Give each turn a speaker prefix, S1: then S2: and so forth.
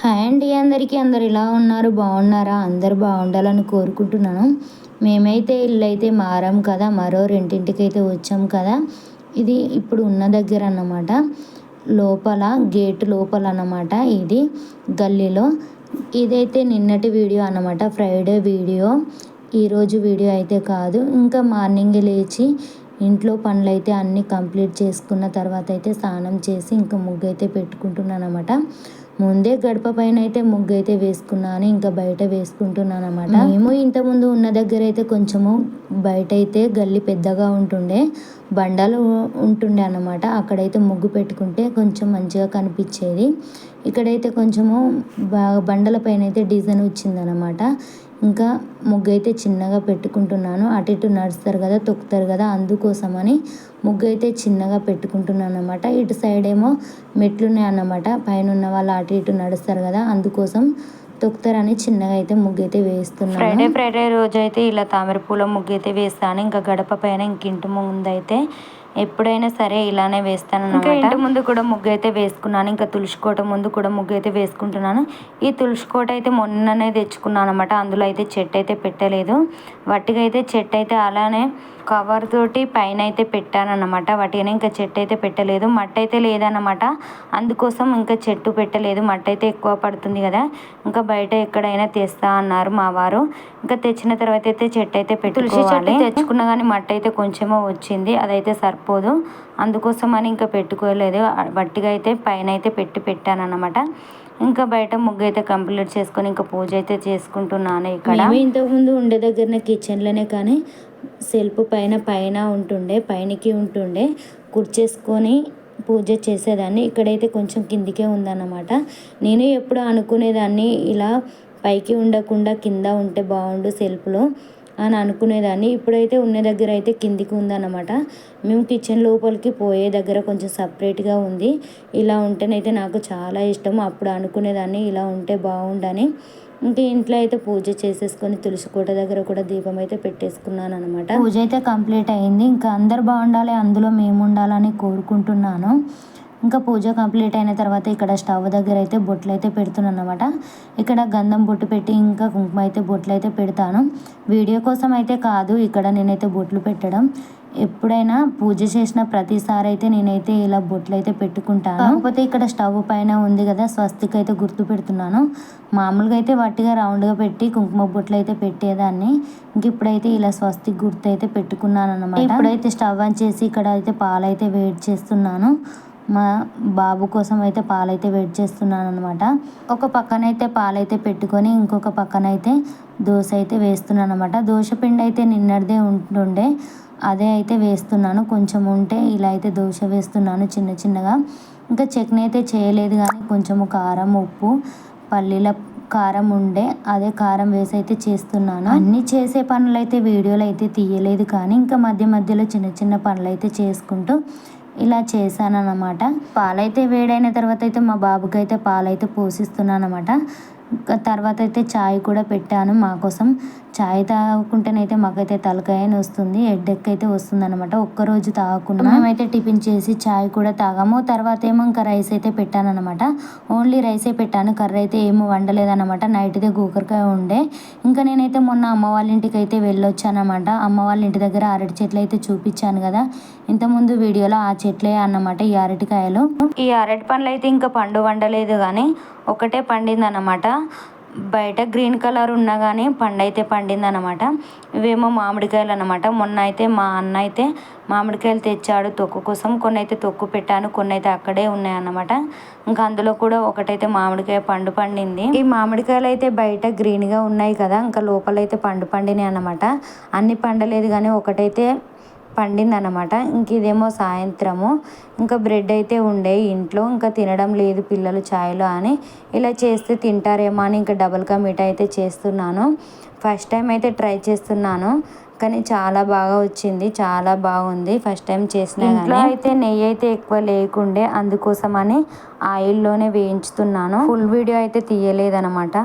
S1: Hi అండి అందరికీ. అందరు ఇలా ఉన్నారు? బాగున్నారా? అందరు బాగుండాలని కోరుకుంటున్నాను. మేమైతే ఇల్లు అయితే మారాం కదా. మరో రెండింటికి అయితే వచ్చాం కదా. ఇది ఇప్పుడు ఉన్న దగ్గర అన్నమాట. లోపల గేట్ లోపల అన్నమాట ఇది గల్లీలో. ఇదైతే నిన్నటి వీడియో అన్నమాట. Friday video. ఈరోజు వీడియో అయితే కాదు. ఇంకా మార్నింగ్ లేచి ఇంట్లో పనులు అయితే అన్నీ కంప్లీట్ చేసుకున్న తర్వాత అయితే స్నానం చేసి ఇంకా ముగ్గు అయితే పెట్టుకుంటున్నాను అనమాట ముందే గడప పైన అయితే ముగ్గు అయితే వేసుకున్నాను ఇంకా బయట వేసుకుంటున్నాను అనమాట మేము ఇంతకుముందు ఉన్న దగ్గర అయితే కొంచెము బయట అయితే గల్లి పెద్దగా ఉంటుండే బండలు ఉంటుండే అనమాట అక్కడైతే ముగ్గు పెట్టుకుంటే కొంచెం మంచిగా కనిపించేది. ఇక్కడైతే కొంచెము బాగా బండల పైన అయితే డిజైన్ వచ్చిందనమాట ఇంకా ముగ్గు అయితే చిన్నగా పెట్టుకుంటున్నాను. అటు ఇటు నడుస్తారు కదా తొక్కుతారు కదా అందుకోసమని ముగ్గు అయితే చిన్నగా పెట్టుకుంటున్నాను అనమాట ఇటు సైడ్ ఏమో మెట్లున్నాయి అన్నమాట. పైన ఉన్న వాళ్ళు అటు ఇటు నడుస్తారు కదా అందుకోసం తొక్కుతారని చిన్నగా అయితే ముగ్గు అయితే వేస్తున్నాను ఫ్రైడే ఫ్రైడే రోజు అయితే ఇలా తామరపూల ముగ్గు అయితే వేస్తాను. ఇంకా గడప పైన ఇంకింటి ముందు అయితే ఎప్పుడైనా సరే ఇలానే వేస్తాను ఇంకా ఇంటి ముందు కూడా ముగ్గు అయితే వేసుకున్నాను. ఇంకా తులసికోట ముందు కూడా ముగ్గు అయితే వేసుకుంటున్నాను. ఈ తులసికోట అయితే మొన్ననే తెచ్చుకున్నాను అనమాట అందులో అయితే చెట్టు అయితే పెట్టలేదు. వట్టిగా అయితే చెట్టు అయితే అలానే కవర్ తోటి పైన అయితే పెట్టానన్నమాట. వాటిని ఇంకా చెట్టు అయితే పెట్టలేదు. మట్టి అయితే లేదన్నమాట. అందుకోసం ఇంకా చెట్టు పెట్టలేదు. మట్టి అయితే ఎక్కువ పడుతుంది కదా. ఇంకా బయట ఎక్కడైనా తెస్తా అన్నారు మా వారు. ఇంకా తెచ్చిన తర్వాత అయితే చెట్టు అయితే పెట్టుకోవాలి. తెచ్చుకున్నా కానీ మట్టి అయితే కొంచెమో వచ్చింది. అదైతే సరిపోదు. అందుకోసం అని ఇంకా పెట్టుకోలేదు. వట్టిగా అయితే పైన అయితే పెట్టి పెట్టాను అనమాట ఇంకా బయట ముగ్గు అయితే కంప్లీట్ చేసుకొని ఇంకా పూజ అయితే చేసుకుంటున్నాను ఇక్కడ. ఇంతకుముందు ఉండే దగ్గరనే కిచెన్లోనే కానీ సెల్ఫ్ పైన పైన ఉంటుండే పైనకి ఉంటుండే కుర్చేసుకొని పూజ చేసేదాన్ని. ఇక్కడైతే కొంచెం కిందికే ఉందన్నమాట. నేను ఎప్పుడు అనుకునేదాన్ని ఇలా పైకి ఉండకుండా కింద ఉంటే బాగుండు సెల్ఫ్లో. అని అనుకునేదాన్ని. ఇప్పుడైతే ఉన్న దగ్గర అయితే కిందికి ఉందన్నమాట. మేము కిచెన్ లోపలికి పోయే దగ్గర కొంచెం సపరేట్గా ఉంది. ఇలా ఉంటేనైతే నాకు చాలా ఇష్టం. అప్పుడు అనుకునేదాన్ని ఇలా ఉంటే బాగుండని. ఇంకా ఇంట్లో అయితే పూజ చేసేసుకొని తులసి కోట దగ్గర కూడా దీపం అయితే పెట్టేసుకున్నాను అనమాట పూజ అయితే కంప్లీట్ అయింది. ఇంకా అందరు బాగుండాలి అందులో మేము ఉండాలని కోరుకుంటున్నాను. ఇంకా పూజ కంప్లీట్ అయిన తర్వాత ఇక్కడ స్టవ్ దగ్గర అయితే బొట్లు అయితే పెడుతున్నాను అనమాట ఇక్కడ గంధం బొట్టు పెట్టి ఇంకా కుంకుమ అయితే బొట్లు అయితే పెడతాను. వీడియో కోసం అయితే కాదు ఇక్కడ నేనైతే బొట్లు పెట్టడం. ఎప్పుడైనా పూజ చేసిన ప్రతిసారి అయితే నేనైతే ఇలా బొట్లు అయితే పెట్టుకుంటాను. కాకపోతే ఇక్కడ స్టవ్ పైన ఉంది కదా స్వస్తికి అయితే గుర్తు పెడుతున్నాను. మామూలుగా అయితే వట్టిగా రౌండ్గా పెట్టి కుంకుమ బొట్లు అయితే పెట్టేదాన్ని. ఇంక ఇప్పుడైతే ఇలా స్వస్తికి గుర్తు అయితే పెట్టుకున్నాను అనమాట ఇప్పుడైతే స్టవ్ ఆన్ చేసి ఇక్కడ అయితే పాలైతే వేడి చేస్తున్నాను. మా బాబు కోసం అయితే పాలైతే వెయిట్ చేస్తున్నాను అనమాట ఒక పక్కనైతే పాలైతే పెట్టుకొని ఇంకొక పక్కనైతే దోశ అయితే వేస్తున్నాను అనమాట దోశ పిండి అయితే నిన్నటిదే ఉంటుండే అదే అయితే వేస్తున్నాను. కొంచెం ఉంటే ఇలా అయితే దోశ వేస్తున్నాను చిన్న చిన్నగా. ఇంకా చట్నీ అయితే చేయలేదు కానీ కొంచెము కారం ఉప్పు పల్లీల కారం ఉండే అదే కారం వేసి అయితే చేస్తున్నాను. అన్నీ చేసే పనులు అయితే వీడియోలు అయితే తీయలేదు కానీ ఇంకా మధ్య మధ్యలో చిన్న చిన్న పనులు అయితే చేసుకుంటూ ఇలా చేశాను అనమాట పాలైతే వేడైన తర్వాత అయితే మా బాబుకి అయితే పాలైతే పోసిస్తున్నాను అనమాట తర్వాత అయితే చాయ్ కూడా పెట్టాను మా కోసం. చాయ్ తాగుకుంటేనైతే మాకైతే తలకాయ వస్తుంది హెడ్ఎక్ అయితే వస్తుంది అనమాట ఒక్కరోజు తాగకుండా మేమైతే టిఫిన్ చేసి చాయ్ కూడా తాగాము. తర్వాత ఏమో ఇంకా రైస్ అయితే పెట్టాను అనమాట ఓన్లీ రైసే పెట్టాను. కర్రీ అయితే ఏమో వండలేదన్నమాట. నైట్దే గోకరకాయ ఉండే. ఇంకా నేనైతే మొన్న అమ్మ వాళ్ళ ఇంటికి అయితే వెళ్ళొచ్చానమాట అమ్మ వాళ్ళ ఇంటి దగ్గర అరటి చెట్లు అయితే చూపించాను కదా. ఇంతకుముందు వీడియోలో ఆ చెట్లే అన్నమాట ఈ అరటికాయలు. ఈ అరటి పండ్లు అయితే ఇంకా పండు వండలేదు కానీ ఒకటే పండింది అనమాట బయట గ్రీన్ కలర్ ఉన్నా కానీ పండు అయితే పండింది అనమాట ఇవేమో మామిడికాయలు అనమాట మొన్న అయితే మా అన్న అయితే మామిడికాయలు తెచ్చాడు తొక్కు కోసం. కొన్ని అయితే తొక్కు పెట్టాను కొన్ని అయితే అక్కడే ఉన్నాయన్నమాట ఇంకా అందులో కూడా ఒకటైతే మామిడికాయ పండు పండింది. ఈ మామిడికాయలు అయితే బయట గ్రీన్గా ఉన్నాయి కదా ఇంకా లోపలైతే పండు పండినాయి అనమాట అన్ని పండలేదు కానీ ఒకటైతే పండింది అనమాట ఇంక ఇదేమో సాయంత్రము. ఇంకా బ్రెడ్ అయితే ఉండే ఇంట్లో. ఇంకా తినడం లేదు పిల్లలు ఛాయ్లో అని ఇలా చేస్తే తింటారేమో అని ఇంకా డబుల్ కా అయితే చేస్తున్నాను. ఫస్ట్ టైం అయితే ట్రై చేస్తున్నాను. కానీ చాలా బాగా వచ్చింది. చాలా బాగుంది. ఫస్ట్ టైం చేసిన ఇంట్లో అయితే నెయ్యి అయితే ఎక్కువ లేకుండే అందుకోసం అని ఆయిల్లోనే వేయించుతున్నాను. ఫుల్ వీడియో అయితే తీయలేదనమాట